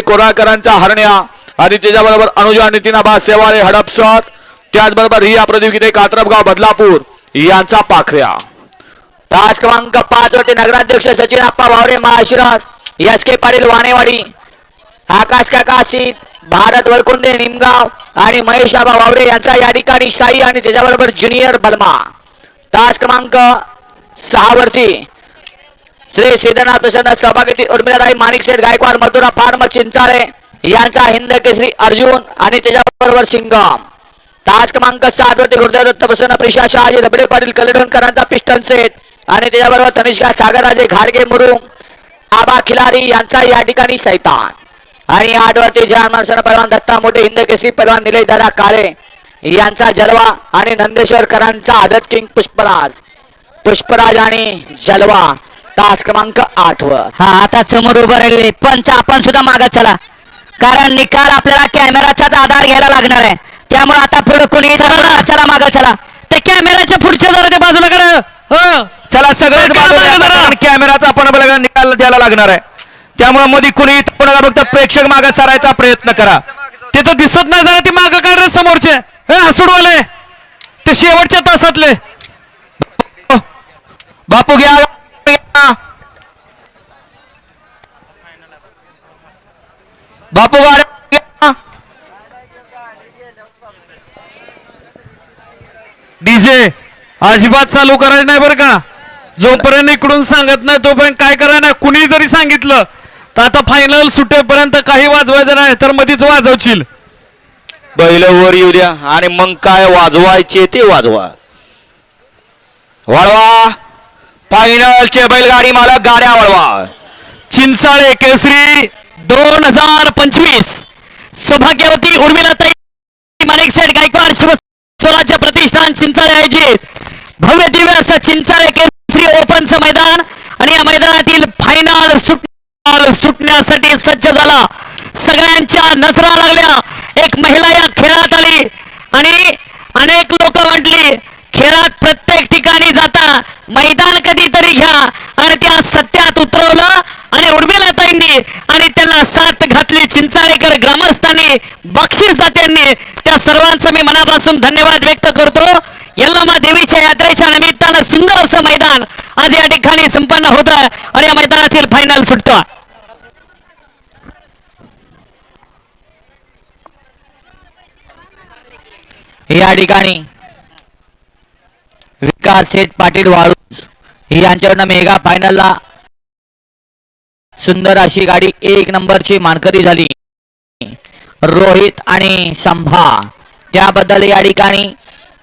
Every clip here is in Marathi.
कोराळकरांचा हरण्या आणि त्याच्याबरोबर अनुजा नितीनाबा सेवाळे हडपसर त्याचबरोबर रिया प्रतियोगिते कात्रपगाव बदलापूर यांचा पाखऱ्या. तास क्रमांक पाच वरती नगराध्यक्ष सचिन आप्पा भावरे महाशिरास एस के पाटील वाणेवाडी आकाश काकाशी भारत वरकुंडे निमगाव आणि महेश आबा भावरे यांचा या ठिकाणी शाही आणि त्याच्याबरोबर ज्युनियर बलमा. तास क्रमांक सहा वरती श्री सिद्धनाथ प्रसन्न सभागती उर्मिलाताई माणिक शेठ गायकवाड मधुरा फार्म चिंचाळे यांचा हिंद केसरी अर्जुन आणि त्याच्याबरोबर सिंगम. तास क्रमांक सात वरती गुरुदेव दत्त प्रसन्न प्रिशा शहाजी रबडे पाटील कलेडोणकरांचा पिस्टन सेट आणि त्याच्याबरोबर तनिष्का सागरराजे घाडगे मुरुम आबा खिलारी यांचा या ठिकाणी सैतान. आणि आठ वरती जहान परवान दत्ता मोठे हिंद केसरी परवान निलेश दादा काळे यांचा जलवा आणि नंदेश्वरकरांचा आदत किंग पुष्पराज. पुष्पराज आणि जलवा. तास क्रमांक आठ वर. हा आता समोर उभं राहिले पंच आपण सुद्धा मागत चला. कारण निकाल आपल्याला कॅमेराचाच आधार घ्यायला लागणार आहे. त्यामुळे आता पुढे कोणी चला चला मागं चला. ते कॅमेराच्या पुढच्या जरा त्या बाजूला कडे हो. चला सगळेच सरकार बाजूला कॅमेराचा आपण आपल्याला निकाल द्यायला लागणार आहे. त्यामुळे मध्ये कुणी कोणाला फक्त प्रेक्षक मागे सारायचा प्रयत्न करा. ते तर दिसत नाही जरा ती माग काढ रे समोरचे. हे हसुडवाले. ते शेवटच्या तासातले. बापू घ्या. बापू गाड्या डीजे अजिबात चालू करायचं नाही बरं का. जोपर्यंत इकडून सांगत नाही तोपर्यंत काय करायचं नाही. कुणी जरी सांगितलं तर आता फायनल सुटेपर्यंत काही वाजवायचं नाही तर मधीच वाजवशील. बैल वर येऊ द्या. आणि मग काय वाजवायचे ते वाजवा. वा फायनलचे बैलगाडी मालक गाड्या वळवा चिंचाळे केसरी दोन हजार पंचवीस. सौभाग्यवती उर्मिलाताई माणिक सेठ गायकवाड शिव स्वराज्य प्रतिष्ठान चिंचाळे आयोजित. भव्य दिव्य असं चिंचाळे केसरी ओपनचं मैदान आणि या मैदानातील फायनल सुटणार सुटण्यासाठी सज्ज झाला. सगळ्यांच्या नजरा लागल्या. एक महिला या खेळात आली आणि अनेक लोक म्हटली खेळात प्रत्येक ठिकाणी जाता मैदान कधीतरी घ्या आणि त्या सत्यात उतरवलं आणि उर्मिलाताईंनी आणि त्यांना साथ घातली चिंचाळेकर ग्रामस्थांनी बक्षीस दात्यांनी त्या सर्वांचं मी मनापासून धन्यवाद व्यक्त करतो. यल्लामा देवीच्या यात्रेच्या निमित्तानं सुंदर असं मैदान आज या ठिकाणी संपन्न होत आणि या मैदानातील फायनल सुटतो या ठिकाणी विकास शेठ पाटील वाळूज यांच्याकडनं मेगा फायनलला सुंदर अशी गाडी एक नंबरची मानकरी झाली. रोहित आणि संभा. त्याबद्दल या ठिकाणी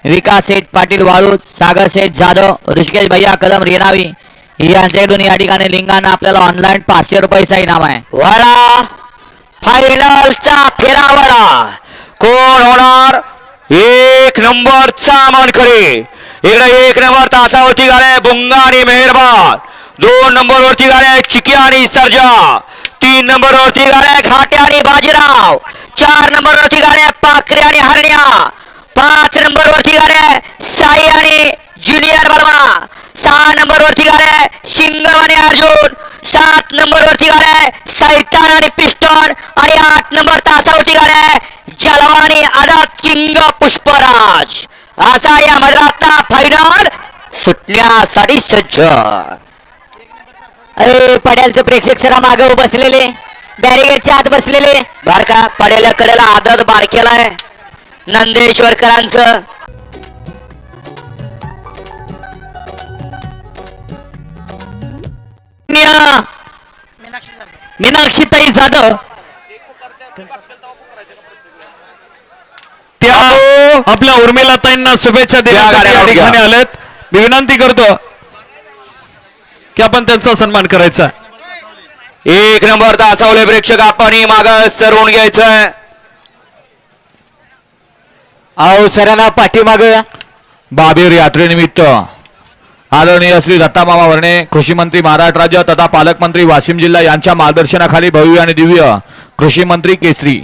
विकास शेठ पाटील वाळूज सागर शेठ जाधव ऋषिकेश भैया कदम रेनावी यांच्याकडून या ठिकाणी लिंगाना आपल्याला ऑनलाईन पाचशे रुपयाचा इनाम आहे. वडा फायनलचा फेरा वडा कोण होणार? एक नंबरचा मानकरी. इकडे एक नंबर तासावरती गाड्या बुंगा आणि मेहरबान. दोन नंबर वरती गाड्या चिकिया आणि सर्जा. तीन नंबर वरती गाड्या घाटे आणि बाजीराव. चार नंबर वरती गाड्या पाखरे आणि हरण्या पाच नंबर वरती गाड्या साई आणि ज्युनियर बर्मा सहा नंबर वरती गाड्या शिंगम आणि अर्जुन सात नंबर वरती गाड्या सैतान आणि पिस्टन आणि आठ नंबर तासावरती गाड्या आहे. जलवानी आदात किंग पुष्पराज. असा या मैदानातला फायनल सुटण्यासाठी सज्ज. अरे पड्यालचे प्रेक्षक सरा मागे बसलेले. बॅरिगेडच्या आत बसलेले. बारका पड्याला कडेला आदत बार केलाय. नंदेश्वरकरांचं मीनाक्षी ताई जाधव. त्या आपल्या उर्मिलाताईंना शुभेच्छा त्या देण्यासाठी या. ठिकाणी आलेत. मी विनंती करतो की आपण त्यांचा सन्मान करायचा. एक नंबर तासावले प्रेक्षक आपण माग सरवून घ्यायचं अहो सरांना पाठीमाग. बाबीर यात्रेनिमित्त. आदरणीय श्री दत्तामामा वर्णे कृषी मंत्री महाराष्ट्र राज्य तथा पालकमंत्री वाशिम जिल्हा यांच्या मार्गदर्शनाखाली भव्य आणि दिव्य कृषी मंत्री केसरी.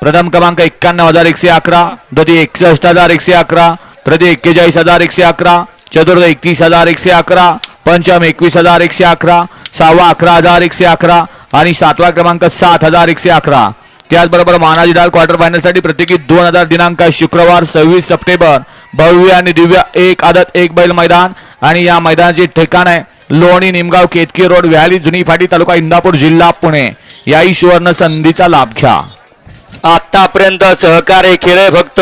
प्रथम क्रमांक एक्क्याण्णव हजार एकशे अकरा द्वितीय एकसष्ट हजार एकशे अकरा तृतीय एक्केचाळीस हजार एकशे अकरा चतुर्थ एकतीस हजार एकशे अकरा पंचम एकवीस हजार एकशे अकरा सहावा अकरा हजार एकशे अकरा आणि सातवा क्रमांक सात हजार एकशे अकरा. त्याचबरोबर मानाजी डाल क्वार्टर फायनलसाठी प्रत्येकी दोन हजार दिनांक शुक्रवार सव्वीस सप्टेंबर भव्य आणि दिव्य एक आदत एक बैल मैदान. आणि या मैदानाचे ठिकाण आहे लोणी निमगाव केतकी रोड व्हॅली जुनी फाटी तालुका इंदापूर जिल्हा पुणे. याही सुवर्ण संधीचा लाभ घ्या. आतापर्यंत सहकार्य केलंय फक्त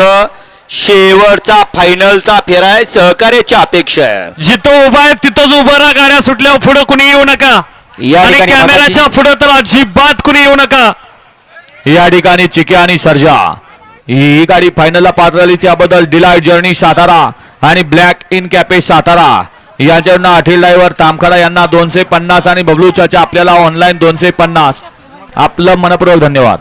शेवटचा फायनलचा फेराय सहकार्याची अपेक्षा आहे. जिथं उभा आहे तिथंच उभं राहा. गाड्या सुटल्यावर पुढे कुणी येऊ नका. या आणि ठिकाणी कॅमेऱ्याच्या पुढे तर अजिबात कुणी येऊ नका. या ठिकाणी चिके आणि सर्जा. ही गाडी फायनलला पात्र झाली. त्याबद्दल डिलाइट जर्नी सातारा आणि ब्लॅक इन कॅपे सातारा. यांच्याकडनं अठील ड्रायव्हर तामखडा यांना दोनशे पन्नास आणि बबलू चाचा आपल्याला ऑनलाईन दोनशे पन्नास. आपलं मनपूर्वक धन्यवाद.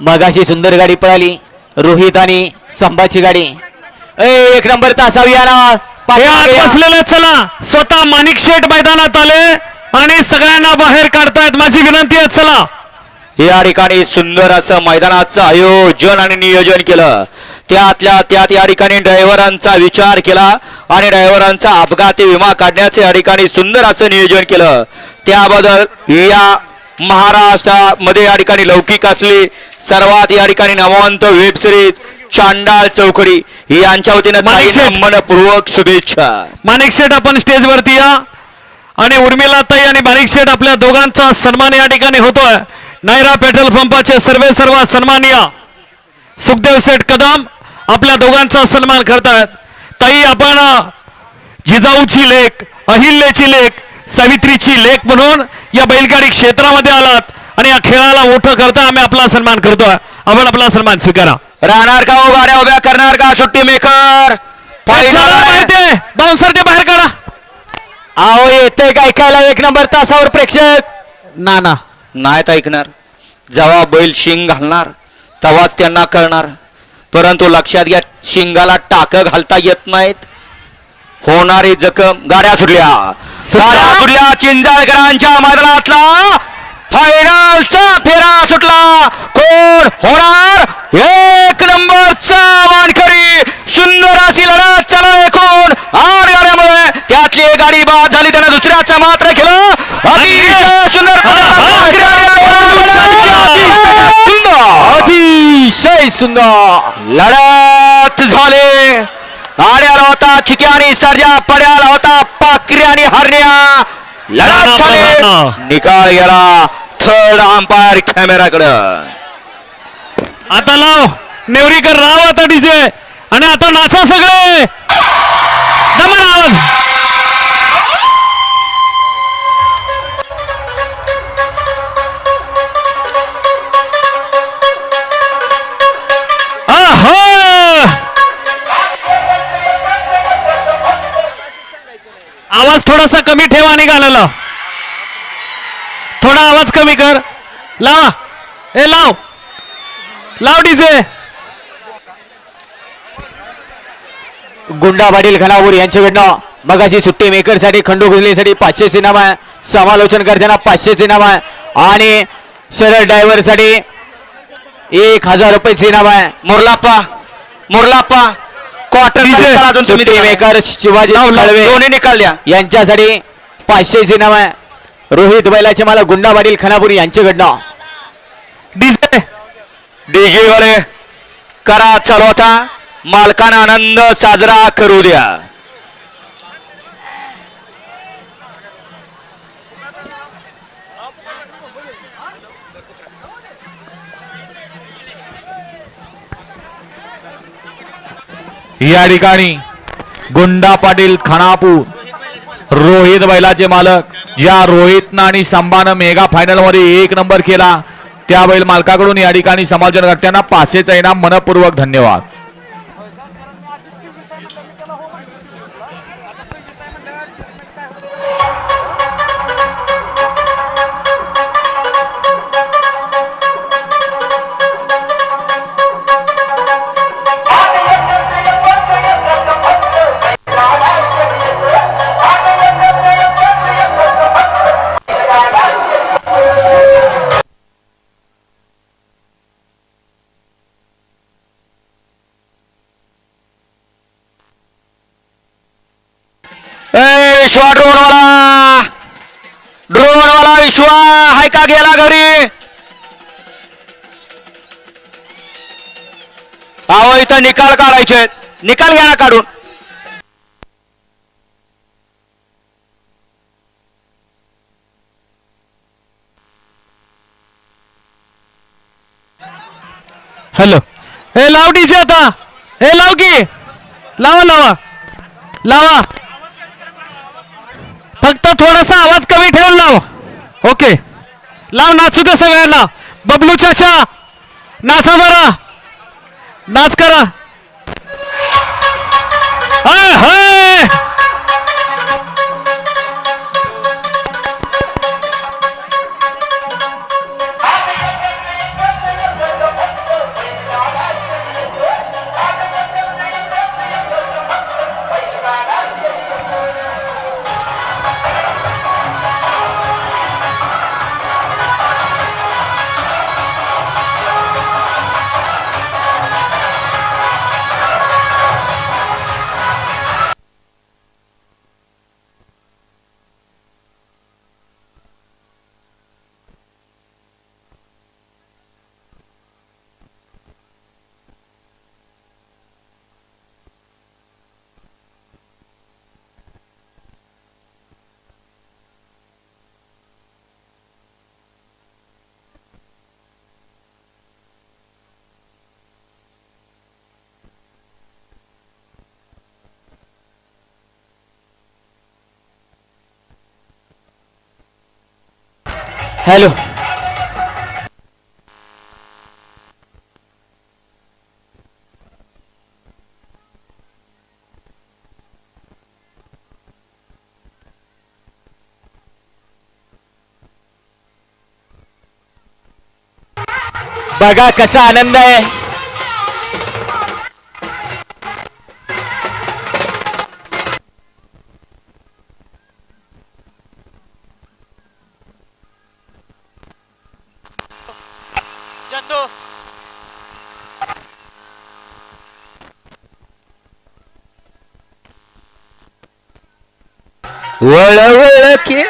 मगाशी सुंदर गाडी पळाली. रोहित आणि संभाची गाडी. ए, एक नंबर तासावी याला हे आत. बसलेले चला. स्वतः माणिक शेठ मैदानात आले आणि सगळ्यांना बाहेर काढतायत. माझी विनंती आहे चला. या ठिकाणी सुंदर असं मैदानाचं आयोजन आणि नियोजन केलं. त्यातल्या त्यात या ठिकाणी ड्रायव्हरांचा विचार केला आणि ड्रायव्हरांचा अपघाती विमा काढण्याचे या ठिकाणी सुंदर असं नियोजन केलं. त्याबद्दल या महाराष्ट्रामध्ये या ठिकाणी लौकिक असली सर्वात या ठिकाणी नामवंत वेब सिरीज चांडाळ चौकडी. यांच्या वतीनं. मनपूर्वक शुभेच्छा. माणिक शेठ आपण स्टेजवरती या. आणि उर्मिला ताई आणि माणिक शेठ आपल्या दोघांचा सन्मान या ठिकाणी होतोय. नायरा पेट्रोल पंपाचे सर्वे सर्व सन्माननीय सुखदेव शेठ कदम आपल्या दोघांचा सन्मान करतायत. ताई आपण जिजाऊची लेख अहिल्याची लेख सावित्रीची लेख म्हणून या बैलगाडी क्षेत्रामध्ये आलात आणि या खेळाला मोठं करता आम्ही आपला सन्मान करतोय. आपण आपला सन्मान स्वीकारा. राहणार का गाड्या उभ्या करणार का सुट्टी मेकर? बाउन्सर ते बाहेर काढा. अहो येते काय ऐकायला? एक नंबर तासावर प्रेक्षक. ना ना नाहीत ऐकणार जेव्हा बैल शिंग घालणार तेव्हाच त्यांना कळणार. परंतु लक्षात घ्या शिंगाला टाक घालता येत नाहीत. होणारी जखम गाड्या सुटल्या. गाड्या सुटल्या चिंजाळकरांच्या मैदानातला फायनलचा फेरा सुटला. कोण होणार? एक नंबरचा मानकरी सुंदर अशी लढत चालू एकूण आठ गाड्यामुळे त्यातली एक गाडी बाद झाली त्यानं दुसऱ्याचा मात्र केलं अतिशय सुंदर सुंदर अतिशय सुंदर लढत झाले. आड्याला होता चिक्या आणि सर्जा पड्याला होता पाकरी आणि हरण्या. लढत झाले. निकाल गेला थर्ड अंपायर कॅमेराकडं आता लाव. नेवरीकर राव आता डीजे आणि आता नाचा निघालेला थोडा आवाज कमी कर. लावा. ए लाव. लाव डीजे. गुंडा पाटील खनापूर यांच्याकडनं मगाशी सुट्टी मेकरसाठी खंडू गुजलीसाठी पाचशेचे नाव आहे. समालोचन करताना पाचशेचे नाव आहे. आणि शरद ड्रायव्हरसाठी एक हजार रुपयाचे नाव आहे. मुरलाप्पा. मुरलाप्पा. क्वार्टर. अजून तुम्ही सुट्टी मेकर शिवाजी दोन्ही निकाल द्या. यांच्यासाठी पाचशेचे नाव आहे. रोहित बैलाचे मला गुंडा पाटील खनापूर यांच्याकडनं. डीजे. डीजे वाले करा चलवता मालकान आनंद साजरा करू द्या. या ठिकाणी गुंडा पाटील खानापूर रोहित बैलाचे मालक. ज्या रोहितनं आणि संभानं मेगा फायनलमध्ये एक नंबर केला. त्या बैल मालकाकडून या ठिकाणी समालोचनकर्त्यांना पाचशेचा इनाम मनपूर्वक धन्यवाद. ए विश्वा ड्रोन वाला ड्रोन वाला विश्वा हाय का गेला घरी? अहो इथं निकाल काढायचे निकाल घ्या ना काढून. हॅलो. हे लाव डीजे आता. हे लाव की. लावा लावा. लावा. आता थोडासा आवाज कमी ठेवून लाव. ओके. लाव नाचू दे सगळ्यांना. बबलू चाचा नाचा बरा नाच करा. हॅलो. बघा कसा आनंद आहे. ಒಳ ಒಳಕೆ